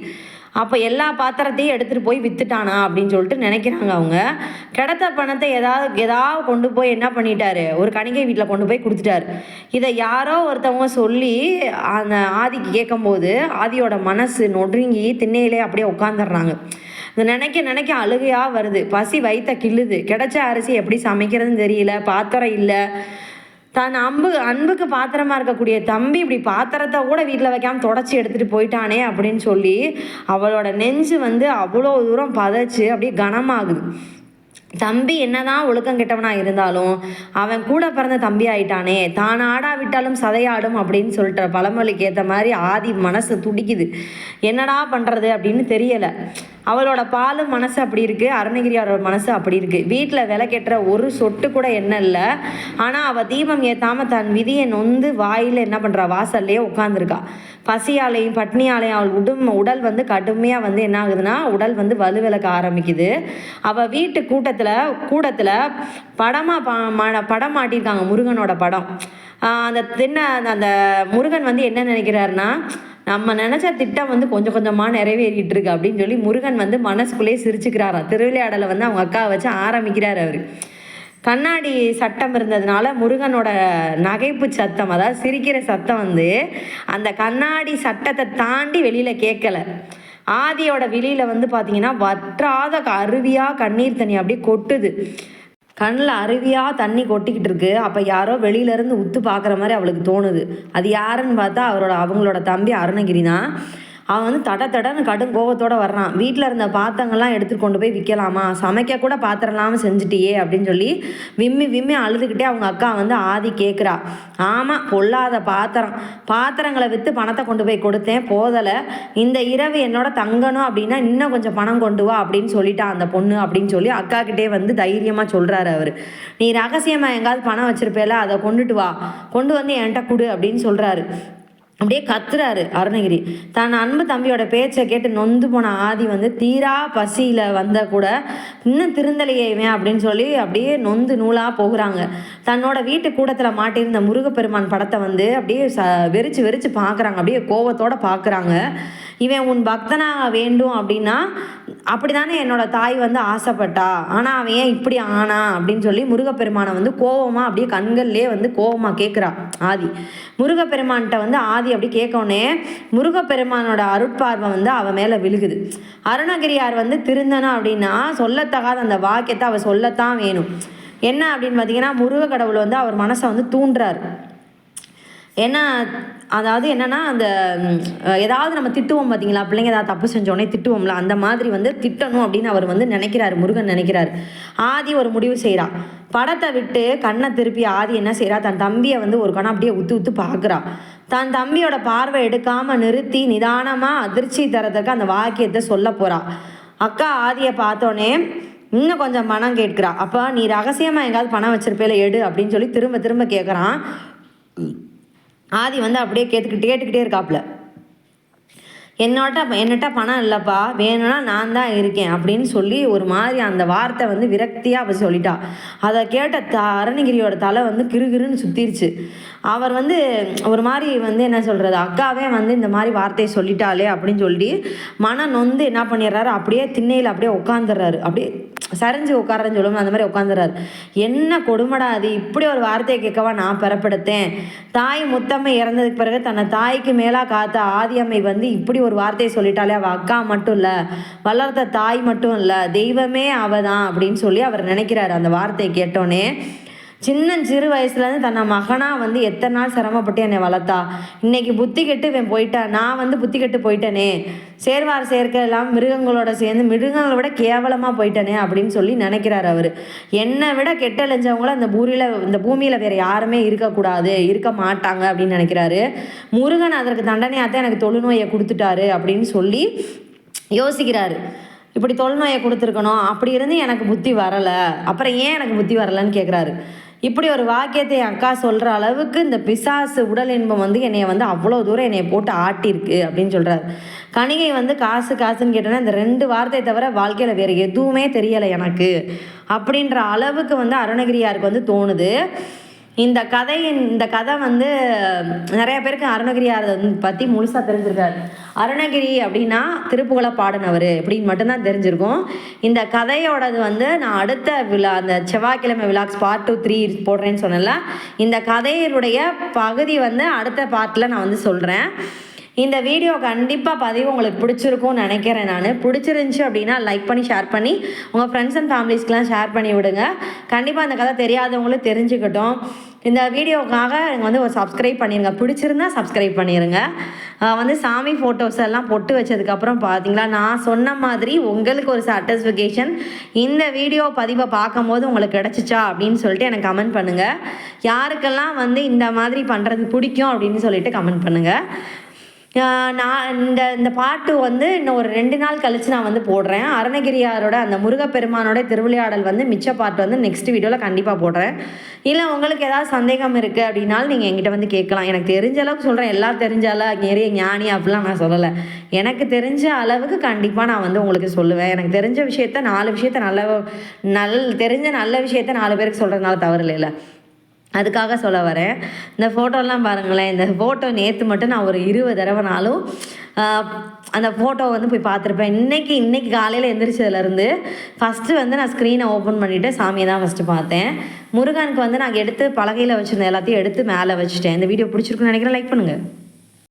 A: அப்போ எல்லா பாத்திரத்தையும் எடுத்துகிட்டு போய் வித்துட்டானா அப்படின்னு சொல்லிட்டு நினைக்கிறாங்க அவங்க. கிடைத்த பணத்தை ஏதாவது ஏதாவது கொண்டு போய் என்ன பண்ணிட்டாரு? ஒரு கணிகை வீட்டில் கொண்டு போய் கொடுத்துட்டாரு. இதை யாரோ ஒருத்தவங்க சொல்லி அந்த ஆதிக்கு கேட்கும்போது ஆதியோட மனசு நொறுங்கி திண்ணையிலே அப்படியே உட்காந்துடுறாங்க இதை நினைக்க நினைக்க அழுகையாக வருது. பசி வயிற்ற கிள்ளுது. கிடைச்ச அரிசி எப்படி சமைக்கிறதுன்னு தெரியல. பாத்திரம் இல்லை. தன் அன்பு அன்புக்கு பாத்திரமா இருக்கக்கூடிய தம்பி இப்படி பாத்திரத்தை கூட வீட்டில் வைக்காம தொடச்சி எடுத்துகிட்டு போயிட்டானே அப்படின்னு சொல்லி அவளோட நெஞ்சு வந்து அவ்வளோ தூரம் பதைச்சு அப்படியே கனமாகுது. தம்பி என்னதான் ஒழுக்கம் கெட்டவனா இருந்தாலும் அவன் கூட பிறந்த தம்பி ஆயிட்டானே தான் ஆடா விட்டாலும் சதையாடும் அப்படின்னு சொல்லிட்டு பழமொழிக்கு ஏற்ற மாதிரி ஆதி மனசு துடிக்குது. என்னடா பண்ணுறது அப்படின்னு தெரியலை. அவளோட பாலும் மனசு அப்படி இருக்குது அருணகிரியாரோட மனசு அப்படி இருக்குது வீட்டில் விளக்கேற்ற ஒரு சொட்டு கூட என்ன இல்லை. ஆனால் அவள் தீபம் ஏற்றாமல் தன் விதியை நொந்து வாயில் என்ன பண்ணுறா வாசல்லையே உட்காந்துருக்கா பசியாலையும் பட்னியாலையும் அவள் உடும் உடல் வந்து கடுமையாக வந்து என்ன ஆகுதுன்னா உடல் வந்து வலுவிளக்க ஆரம்பிக்குது. அவள் வீட்டு கூட்டத்தில் கூடத்தில் படமாக பா ம- படம் மாட்டியிருக்காங்க முருகனோட படம். அந்த தென்னை அந்த முருகன் வந்து என்ன நினைக்கிறாருன்னா நம்ம நினச்ச திட்டம் வந்து கொஞ்சம் கொஞ்சமாக நிறைவேறிட்டு இருக்கு அப்படின்னு சொல்லி முருகன் வந்து மனசுக்குள்ளேயே சிரிச்சுக்கிறாராம். திருவிளையாடலை வந்து அவங்க அக்காவை வச்சு ஆரம்பிக்கிறார் அவர். கண்ணாடி சட்டம் இருந்ததுனால முருகனோட நகைப்பு சத்தம் அதாவது சிரிக்கிற சத்தம் வந்து அந்த கண்ணாடி சட்டத்தை தாண்டி வெளியில் கேட்கல. ஆதியோட வெளியில் வந்து பார்த்தீங்கன்னா வற்றாத க- கண்ணீர் தண்ணி அப்படியே கொட்டுது. கண்ணில் அருவியாக தண்ணி கொட்டிக்கிட்டு இருக்கு. அப்போ யாரோ வெளியிலேருந்து உத்து பார்க்குற மாதிரி அவளுக்கு தோணுது. அது யாருன்னு பார்த்தா அவரோட அவங்களோட தம்பி அருணகிரி தான் அவன் வந்து தட தடன்னு கடும் கோபத்தோடு வர்றான். வீட்டில் இருந்த பாத்திரங்கள்லாம் எடுத்துகிட்டு கொண்டு போய் விற்கலாமா சமைக்க கூட பாத்திரம் இல்லாமல் செஞ்சுட்டியே அப்படின்னு சொல்லி விம்மி விம்மி அழுதுகிட்டே அவங்க அக்கா வந்து ஆதி கேட்குறா ஆமாம் பொல்லாத பாத்திரம். பாத்திரங்களை விற்று பணத்தை கொண்டு போய் கொடுத்தேன் போதலை. இந்த இரவு என்னோட தங்கணும் அப்படின்னா இன்னும் கொஞ்சம் பணம் கொண்டு வா அப்படின்னு சொல்லிட்டான் அந்த பொண்ணு அப்படின்னு சொல்லி அக்கா கிட்டே வந்து தைரியமாக சொல்கிறாரு அவர். நீ ரகசியமாக எங்காவது பணம் வச்சிருப்பேல அதை கொண்டுட்டு வா. கொண்டு வந்து என்கிட்ட கொடு அப்படின்னு சொல்கிறாரு அப்படியே கத்துறாரு அருணகிரி. தன் அன்பு தம்பியோட பேச்சை கேட்டு நொந்து போன ஆதி வந்து தீரா பசியில் வந்த கூட இன்னும் திருந்தலையே இவன் அப்படின்னு சொல்லி அப்படியே நொந்து நூலாக போகிறாங்க. தன்னோட வீட்டு கூடத்தில் மாட்டியிருந்த முருகப்பெருமான் படத்தை வந்து அப்படியே ச வெறிச்சு வெறிச்சு பார்க்குறாங்க அப்படியே கோபத்தோடு பார்க்குறாங்க இவன் உன் பக்தனாக வேண்டும் அப்படின்னா அப்படி தானே என்னோட தாய் வந்து ஆசைப்பட்டா? ஆனால் அவன் ஏன் இப்படி ஆனா? அப்படின்னு சொல்லி முருகப்பெருமானை வந்து கோவமாக அப்படியே கண்கள்லேயே வந்து கோவமாக கேட்குறா ஆதி. முருகப்பெருமான்கிட்ட வந்து ஆதி அப்படி கேட்கவுடனே முருகப்பெருமானோட அருட்பார்வை வந்து அவன் மேலே விழுகுது. அருணகிரியார் வந்து திருந்தனா அப்படின்னா சொல்லத்தகாத அந்த வாக்கியத்தை அவள் சொல்லத்தான் வேணும். என்ன அப்படின்னு பார்த்தீங்கன்னா முருக கடவுள் வந்து அவர் மனசை வந்து தூண்டுறாரு. ஏன்னா அதாவது என்னென்னா அந்த ஏதாவது நம்ம திட்டுவோம் பார்த்தீங்களா பிள்ளைங்க ஏதாவது தப்பு செஞ்சோடனே திட்டுவோம்ல அந்த மாதிரி வந்து திட்டணும் அப்படின்னு அவர் வந்து நினைக்கிறாரு முருகன் நினைக்கிறாரு. ஆதி ஒரு முடிவு செய்கிறா படத்தை விட்டு கண்ணை திருப்பி ஆதி என்ன செய்கிறா தன் தம்பியை வந்து ஒரு கணம் அப்படியே உத்து உத்து பார்க்குறா தன் தம்பியோட பார்வை எடுக்காமல் நிறுத்தி நிதானமாக அதிர்ச்சி தரதுக்கு அந்த வாக்கியத்தை சொல்ல போகிறா அக்கா ஆதியை பார்த்தோன்னே இன்னும் கொஞ்சம் பணம் கேட்குறா. அப்போ நீ ரகசியமாக எங்காவது பணம் வச்சிருப்பேல எடு அப்படின்னு சொல்லி திரும்ப திரும்ப கேட்குறான் ஆதி வந்து அப்படியே கேட்டுக்கிட்டு கேட்டுக்கிட்டே இருக்காப்புல என்னோட என்னட்ட பணம் இல்லைப்பா வேணும்னா நான் தான் இருக்கேன் அப்படின்னு சொல்லி ஒரு மாதிரி அந்த வார்த்தை வந்து விரக்தியாக அப்போ சொல்லிட்டா. அதை கேட்ட த அருணகிரியோட தலை வந்து கிருகிருன்னு சுற்றிருச்சு அவர் வந்து ஒரு மாதிரி வந்து என்ன சொல்கிறது அக்காவே வந்து இந்த மாதிரி வார்த்தையை சொல்லிட்டாளே அப்படின்னு சொல்லி மனம் நொந்து என்ன பண்ணிடுறாரு அப்படியே திண்ணையில் அப்படியே உட்காந்துடுறாரு அப்படியே சரிஞ்சு உட்காரன்னு சொல்லுவோம் அந்த மாதிரி உட்காந்துறாரு என்ன கொடுமடா அது இப்படி ஒரு வார்த்தையை கேட்கவா நான் பெறப்படுத்தேன். தாய் முத்தம்மை இறந்ததுக்கு பிறகு தன்னை தாய்க்கு மேலாக காத்த ஆதியம்மை வந்து இப்படி ஒரு வார்த்தையை சொல்லிட்டாலே அவள் அக்கா மட்டும் இல்லை வளர்த்த தாய் மட்டும் இல்லை தெய்வமே அவள் தான் அப்படின்னு சொல்லி அவர் நினைக்கிறாரு அந்த வார்த்தையை கேட்டோன்னே சின்ன சிறு வயசுலேருந்து தன்னை மகனாக வந்து எத்தனை நாள் சிரமப்பட்டு என்னை வளர்த்தா? இன்னைக்கு புத்தி கெட்டு இவன் போயிட்டான் நான் வந்து புத்தி கெட்டு போயிட்டேனே. சேர்வார் சேர்க்க எல்லாம் மிருகங்களோட சேர்ந்து மிருகங்களை விட கேவலமாக போயிட்டனே அப்படின்னு சொல்லி நினைக்கிறார் அவர். என்னை விட கெட்டழிஞ்சவங்கள இந்த பூரியில் இந்த பூமியில் வேறு யாருமே இருக்கக்கூடாது இருக்க மாட்டாங்க அப்படின்னு நினைக்கிறாரு. முருகன் அதற்கு தண்டனையாக தான் எனக்கு தொழுநோயை கொடுத்துட்டாரு அப்படின்னு சொல்லி யோசிக்கிறாரு. இப்படி தொழுநோயை கொடுத்துருக்கணும். அப்படி இருந்து எனக்கு புத்தி வரலை. அப்புறம் ஏன் எனக்கு புத்தி வரலைன்னு கேட்குறாரு இப்படி ஒரு வாக்கியத்தை என் அக்கா சொல்கிற அளவுக்கு இந்த பிசாசு உடல் இன்பம் வந்து என்னை வந்து அவ்வளோ தூரம் என்னை போட்டு ஆட்டியிருக்கு அப்படின்னு சொல்கிறார் கணிகை வந்து காசு காசுன்னு கேட்டோன்னா இந்த ரெண்டு வார்த்தையை தவிர வாழ்க்கையில் வேறு எதுவுமே தெரியலை எனக்கு அப்படின்ற அளவுக்கு வந்து அருணகிரியாருக்கு வந்து தோணுது. இந்த கதையின் இந்த கதை வந்து நிறைய பேருக்கு அருணகிரியார் பற்றி முழுசாக தெரிஞ்சிருக்காரு. அருணகிரி அப்படின்னா திருப்புகழை பாடினவர் அப்படின்னு மட்டும்தான் தெரிஞ்சிருக்கும். இந்த கதையோடது வந்து நான் அடுத்த விழா அந்த செவ்வாய்க்கிழமை விழாக்ஸ் பார்ட் டூ த்ரீ போடுறேன்னு சொன்னல இந்த கதையினுடைய பகுதி வந்து அடுத்த பார்ட்டில் நான் வந்து சொல்கிறேன் இந்த வீடியோ கண்டிப்பாக பதிவு உங்களுக்கு பிடிச்சிருக்கும்னு நினைக்கிறேன் நான். பிடிச்சிருந்துச்சி அப்படின்னா லைக் பண்ணி ஷேர் பண்ணி உங்கள் ஃப்ரெண்ட்ஸ் அண்ட் ஃபேமிலிஸ்க்கெலாம் ஷேர் பண்ணி விடுங்க. கண்டிப்பாக அந்த கதை தெரியாதவங்களும் தெரிஞ்சுக்கிட்டோம். இந்த வீடியோக்காக எனக்கு வந்து ஒரு சப்ஸ்கிரைப் பண்ணிடுங்க பிடிச்சிருந்தா சப்ஸ்கிரைப் பண்ணிடுங்க வந்து சாமி ஃபோட்டோஸ் எல்லாம் பொட்டு வச்சதுக்கப்புறம் பார்த்தீங்களா நான் சொன்ன மாதிரி உங்களுக்கு ஒரு சாட்டிஸ்ஃபிகேஷன் இந்த வீடியோ பதிவை பார்க்கும்போது உங்களுக்கு கிடச்சிச்சா அப்படின்னு சொல்லிட்டு எனக்கு கமெண்ட் பண்ணுங்கள் யாருக்கெல்லாம் வந்து இந்த மாதிரி பண்ணுறது பிடிக்கும் அப்படின்னு சொல்லிட்டு கமெண்ட் பண்ணுங்கள் நான் இந்த இந்த பாட்டு வந்து இன்னும் ஒரு ரெண்டு நாள் கழித்து நான் வந்து போடுறேன். அருணகிரியாரோட அந்த முருகப்பெருமானோட திருவிளையாடல் வந்து மிச்ச பாட்டு வந்து நெக்ஸ்ட் வீடியோவில் கண்டிப்பாக போடுறேன். இல்லை உங்களுக்கு ஏதாவது சந்தேகம் இருக்குது அப்படின்னாலும் நீங்கள் என்கிட்ட வந்து கேட்கலாம். எனக்கு தெரிஞ்ச அளவுக்கு சொல்கிறேன் எல்லாம் தெரிஞ்ச நிறைய ஞானி அப்படிலாம் நான் சொல்லலை. எனக்கு தெரிஞ்ச அளவுக்கு கண்டிப்பாக நான் வந்து உங்களுக்கு சொல்லுவேன். எனக்கு தெரிஞ்ச விஷயத்த நாலு விஷயத்த நல்ல நல் தெரிஞ்ச நல்ல விஷயத்த நாலு பேருக்கு சொல்கிறதுனால தவறு இல்லை அதுக்காக சொல்ல வரேன். இந்த ஃபோட்டோலாம் பாருங்களேன். இந்த ஃபோட்டோ நேற்று மட்டும் நான் ஒரு இருபது தடவைனாலும் அந்த ஃபோட்டோ வந்து போய் பார்த்துருப்பேன். இன்றைக்கி இன்றைக்கி காலையில் எந்திரிச்சதுலேருந்து ஃபஸ்ட்டு வந்து நான் ஸ்க்ரீனை ஓப்பன் பண்ணிவிட்டு சாமியை தான் ஃபஸ்ட்டு பார்த்தேன். முருகனுக்கு வந்து நான் எடுத்து பலகையில் வச்சுருந்தேன் எல்லாத்தையும் எடுத்து மேலே வச்சுட்டேன். இந்த வீடியோ பிடிச்சிருக்குன்னு நினைக்கிறேன். லைக் பண்ணுங்கள்